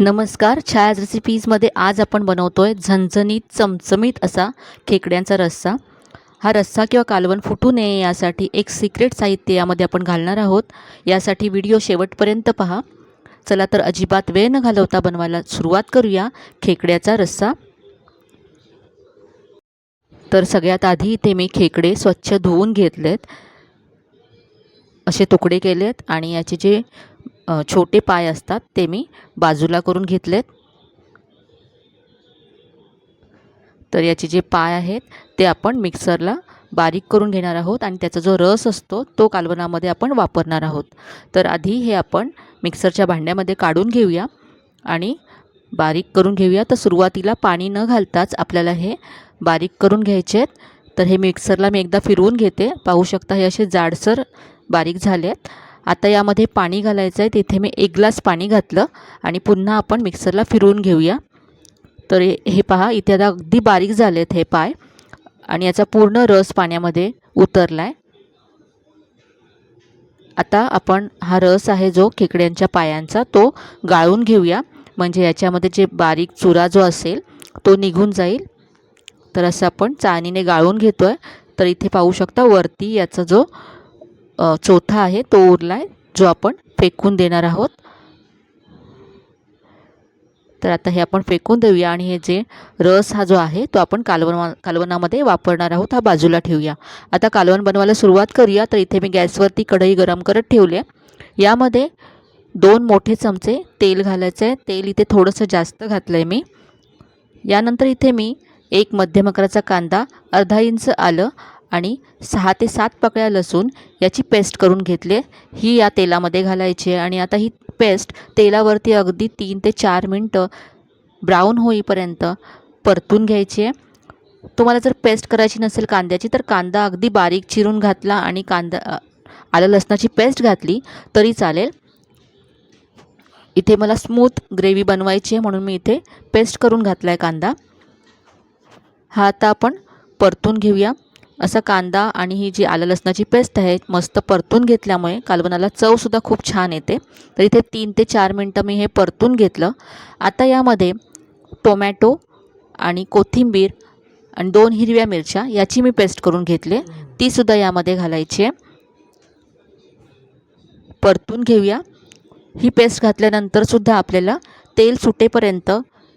नमस्कार छायाज रेसिपीजमध्ये आज आपण बनवतो आहे झणझणीत चमचमीत असा खेकड्यांचा रस्सा. हा रस्सा किंवा कालवण फुटू नये यासाठी एक सिक्रेट साहित्य यामध्ये आपण घालणार आहोत. यासाठी व्हिडिओ शेवटपर्यंत पहा. चला तर अजिबात वेळ न घालवता बनवायला सुरुवात करूया खेकड्याचा रस्सा. तर सगळ्यात आधी इथे मी खेकडे स्वच्छ धुवून घेतलेत. असे तुकडे केलेत आणि याचे जे छोटे पाय असतात ते मी बाजूला करून घेतलेत. तर याचे जे पाय आहेत ते आपण मिक्सरला बारीक करून घेणार आहोत आणि त्याचा जो रस असतो तो कालवणामध्ये आपण वापरणार आहोत. तर आधी हे आपण मिक्सरच्या भांड्यामध्ये काढून घेऊया आणि बारीक करून घेऊया. तर सुरुवातीला पाणी न घालताच आपल्याला हे बारीक करून घ्यायचे आहेत. तर हे मिक्सरला मी एकदा फिरवून घेते. पाहू शकता हे असे जाडसर बारीक झाले आहेत आता यामध्ये पाणी घालायचं आहे तिथे मी एक ग्लास पाणी घातलं आणि पुन्हा आपण मिक्सरला फिरवून घेऊया. तर हे हे पहा इथे आता अगदी बारीक झालेत हे पाय आणि याचा पूर्ण रस पाण्यामध्ये उतरला आहे आता आपण हा रस आहे जो खेकड्यांच्या पायांचा तो गाळून घेऊया. म्हणजे याच्यामध्ये जे बारीक चुरा जो असेल तो निघून जाईल. तर असं आपण चाळणीने गाळून घेतो आहे तर इथे पाहू शकता वरती याचा जो चोथा आहे तो उरला आहे जो आपण फेकून देणार आहोत. तर आता हे आपण फेकून देऊया आणि हे जे रस हा जो आहे तो आपण कालवण कालवणामध्ये वापरणार आहोत हा बाजूला ठेवूया. आता कालवण बनवायला सुरुवात करूया तर इथे मी गॅसवरती कढई गरम करत ठेवली आहे. यामध्ये दोन मोठे चमचे तेल घालायचं आहे. तेल इथे थोडंसं जास्त घातलं आहे मी. यानंतर इथे मी एक मध्यम आकाराचा कांदा अर्धा इंच आलं आणि सहा ते सात पकळ्या लसूण याची पेस्ट करून घेतली. ही या तेलामध्ये घालायची आहे आणि आता ही पेस्ट तेलावरती अगदी तीन ते चार मिनटं ब्राऊन होईपर्यंत परतून घ्यायची आहे. तुम्हाला जर पेस्ट करायची नसेल कांद्याची तर कांदा अगदी बारीक चिरून घातला आणि कांदा आलं लसणाची पेस्ट घातली तरी चालेल. इथे मला स्मूथ ग्रेव्ही बनवायची आहे म्हणून मी इथे पेस्ट करून घातला आहे कांदा. हा आता आपण परतून घेऊया. असा कांदा आणि ही जी आलं लसणाची पेस्ट आहे मस्त परतून घेतल्यामुळे कालवणाला चवसुद्धा खूप छान येते. तर इथे तीन ते चार मिनटं मी हे परतून घेतलं. आता यामध्ये टोमॅटो आणि कोथिंबीर आणि दोन हिरव्या मिरच्या याची मी पेस्ट करून घेतली. तीसुद्धा यामध्ये घालायची आहे. परतून घेऊया. ही पेस्ट घातल्यानंतरसुद्धा आपल्याला तेल सुटेपर्यंत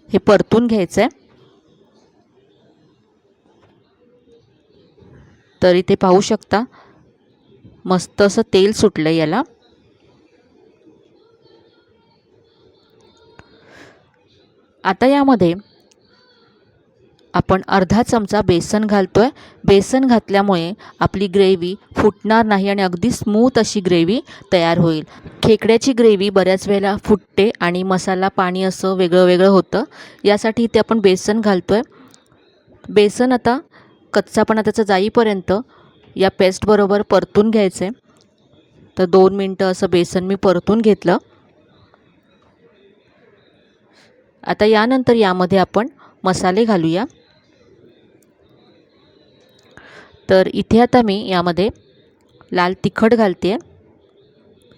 हे परतून घ्यायचं आहे तर इथे पाहू शकता. मस्त असं तेल सुटलं याला. आता यामध्ये आपण अर्धा चमचा बेसन घालतोय. बेसन घातल्यामुळे आपली ग्रेव्ही फुटणार नाही आणि अगदी स्मूथ अशी ग्रेव्ही तयार होईल. खेकड्याची ग्रेव्ही बऱ्याच वेळेला फुटते आणि मसाला पाणी असं वेगळं वेगळं होतं. यासाठी इथे आपण बेसन घालतोय. बेसन आता कच्चापणा त्याचा जाईपर्यंत या पेस्टबरोबर परतून घ्यायचं. आहे तर दोन मिनटं असं बेसन मी परतून घेतलं. आता यानंतर यामध्ये आपण मसाले घालूया. तर इथे आता मी यामध्ये लाल तिखट घालते आहे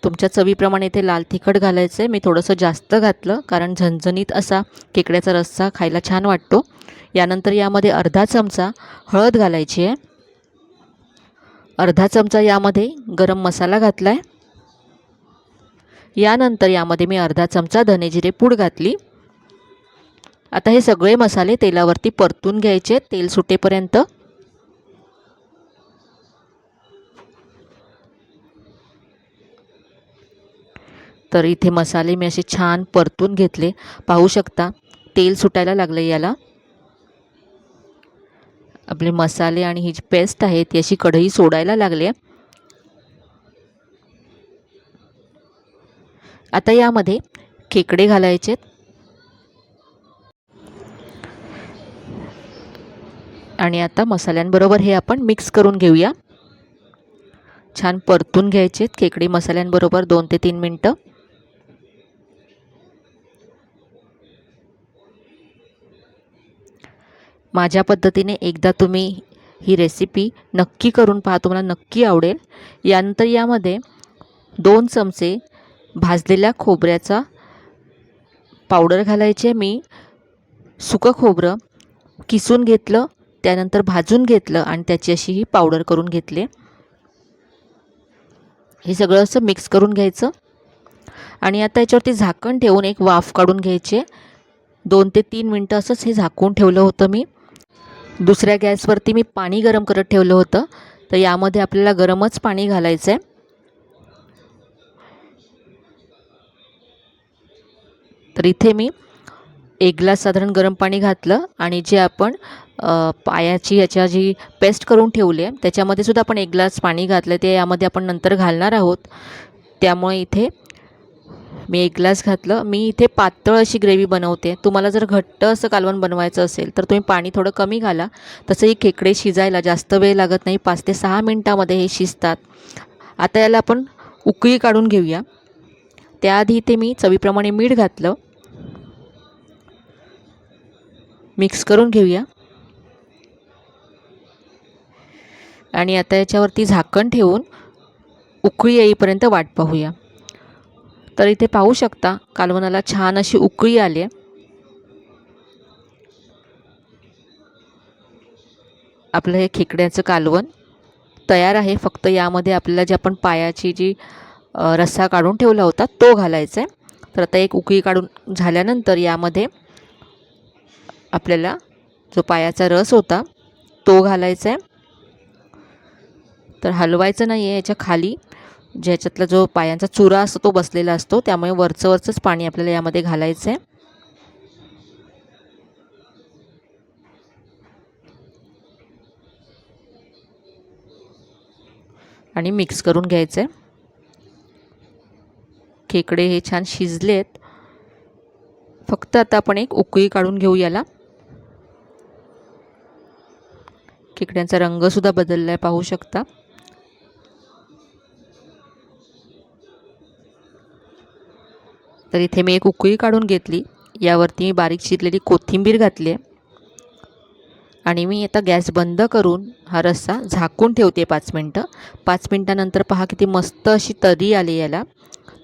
तुमच्या चवीप्रमाणे इथे लाल तिखट घालायचं आहे मी थोडंसं जास्त घातलं कारण झणझणीत असा केकड्याचा रस्सा खायला छान वाटतो. यानंतर यामध्ये अर्धा चमचा हळद घालायची आहे. अर्धा चमचा यामध्ये गरम मसाला घातला आहे यानंतर यामध्ये मी अर्धा चमचा धनेजिरे पूड घातली. आता हे सगळे मसाले तेलावरती परतून घ्यायचे. तेल सुटेपर्यंत तर इथे मसाले मी असे छान परतून घेतले. पाहू शकता तेल सुटायला लागलं याला. आपले मसाले आणि ही जी पेस्ट आहे ती अशी कढई सोडायला लागली आहे. आता यामध्ये खेकडे घालायचे आणि आता मसाल्यांबरोबर हे आपण मिक्स करून घेऊया. छान परतून घ्यायचे खेकडे मसाल्यांबरोबर दोन ते तीन मिनटं. माझ्या पद्धतीने एकदा तुम्ही ही रेसिपी नक्की करून पहा तुम्हाला नक्की आवडेल. यानंतर यामध्ये दोन चमचे भाजलेल्या खोबऱ्याचा पावडर घालायचे. मी सुकं खोबरं किसून घेतलं त्यानंतर भाजून घेतलं आणि त्याची अशी ही पावडर करून घेतली. हे सगळं असं मिक्स करून घ्यायचं. आणि आता याच्यावरती झाकण ठेवून एक वाफ काढून घ्यायचे. दोन ते तीन मिनटं असंच हे झाकून ठेवलं होतं मी. दुसऱ्या गॅसवरती मी पाणी गरम करत ठेवलं होतं. तर यामध्ये आपल्याला गरमच पाणी घालायचं आहे तर इथे मी एक ग्लास साधारण गरम पाणी घातलं आणि जे आपण पायाची याच्या जी पेस्ट करून ठेवली आहे त्याच्यामध्ये सुद्धा आपण एक ग्लास पाणी घातलं. ते यामध्ये आपण नंतर घालणार आहोत. त्यामुळे इथे मी एक ग्लास घातलं. मी इथे पातळ अशी ग्रेव्ही बनवते. तुम्हाला जर घट्ट असं कालवण बनवायचं असेल तर तुम्ही पाणी थोडं कमी घाला. तसंही खेकडे शिजायला जास्त वेळ लागत नाही. पाच ते सहा मिनटामध्ये हे शिजतात. आता याला आपण उकळी काढून घेऊया. त्याआधी इथे मी चवीप्रमाणे मीठ घातलं. मिक्स करून घेऊया. आणि आता याच्यावरती झाकण ठेवून उकळी येईपर्यंत वाट पाहूया. तर इथे पाहू शकता कालवणाला छान अशी उकळी आली आहे. आपलं हे खेकड्याचं कालवण तयार आहे. फक्त यामध्ये आपल्याला जे आपण पायाची जी रस्सा काढून ठेवला होता तो घालायचा आहे. तर आता एक उकळी काढून झाल्यानंतर यामध्ये आपल्याला जो पायाचा रस होता तो घालायचा आहे. तर हलवायचं नाही आहे याच्या खाली. ज्याच्यातला जो पायांचा चुरा असतो तो बसलेला असतो. त्यामुळे वरचं वरचंच पाणी आपल्याला यामध्ये घालायचं आहे आणि मिक्स करून घ्यायचं आहे खेकडे हे छान शिजलेत. फक्त आता आपण एक उकळी काढून घेऊ याला. खेकड्यांचा रंगसुद्धा बदलला आहे पाहू शकता. तर इथे मी एक उकळी काढून घेतली. यावरती मी बारीक चिरलेली कोथिंबीर घातली आहे. आणि मी आता गॅस बंद करून हा रस्सा झाकून ठेवते पाच मिनटं. पाच मिनटानंतर पहा किती मस्त अशी तरी आली याला.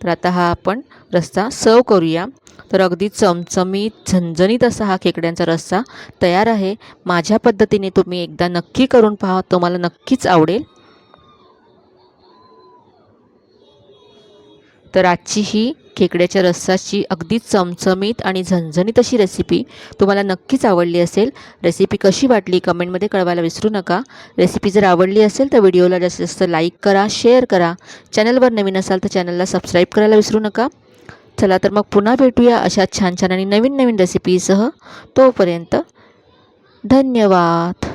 तर आता हा आपण रस्सा सर्व करूया. तर अगदी चमचमीत झणझणीत असा हा खेकड्यांचा रस्सा तयार आहे. माझ्या पद्धतीने तुम्ही एकदा नक्की करून पहा. तुम्हाला नक्कीच आवडेल. तर आजची ही खेकड्याच्या रस्साची अगदी चमचमीत आणि झणझणीत अशी रेसिपी तुम्हाला नक्कीच आवडली असेल. रेसिपी कशी वाटली कमेंटमध्ये कळवायला विसरू नका. रेसिपी जर आवडली असेल तर व्हिडिओला जास्तीत जास्त लाईक करा शेअर करा. चॅनलवर नवीन असाल तर चॅनलला सबस्क्राईब करायला विसरू नका. चला तर मग पुन्हा भेटूया अशा छान छान आणि नवीन नवीन रेसिपीसह तोपर्यंत धन्यवाद.